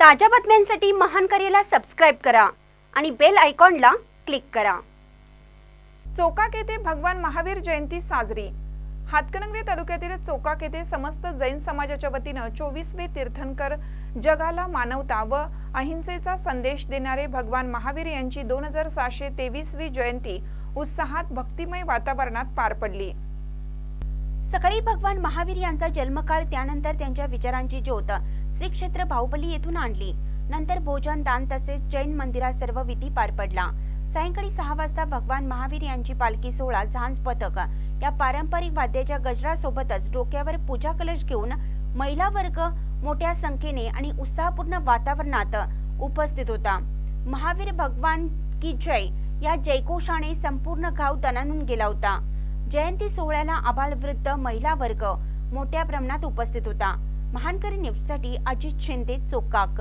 ताज्या बातम्यांसाठी महान करेला सबस्क्राईब करा आणि बेल आयकॉनला क्लिक करा. चोकाक येथे भगवान महावीर जयंती साजरी. हातकणंगले तालुक्यातील चोकाक येथे समस्त जैन समाजाच्या वतीनं चोवीसवे तीर्थंकर जगाला मानवता व अहिंसेचा संदेश देणारे भगवान महावीर यांची दोन हजार सहाशे तेवीसवी जयंती उत्साहात भक्तिमय वातावरणात पार पडली. सकाळी भगवान महावीर यांचा जन्मकाळ त्यानंतर त्यांच्या विचारांची ज्योत श्री क्षेत्र बाहुबली येथून आणली. नंतर भोजन दान तसेच जैन मंदिरात सर्व विधी पार पडला. सायंकाळी सहा वाजता भगवान महावीर यांची पालखी सोहळा झांज पथक या पारंपरिक वाद्याच्या गजरासोबतच डोक्यावर पूजा कलश घेऊन महिला वर्ग मोठ्या संख्येने आणि उत्साहपूर्ण वातावरणात उपस्थित होता. महावीर भगवान की जय या जयघोषाने संपूर्ण गाव दणानून गेला होता. जयंती सोहळ्याला आबालवृद्ध महिला वर्ग मोठ्या प्रमाणात उपस्थित होता. महानकरी न्यूजसाठी अजित शिंदे चोकाक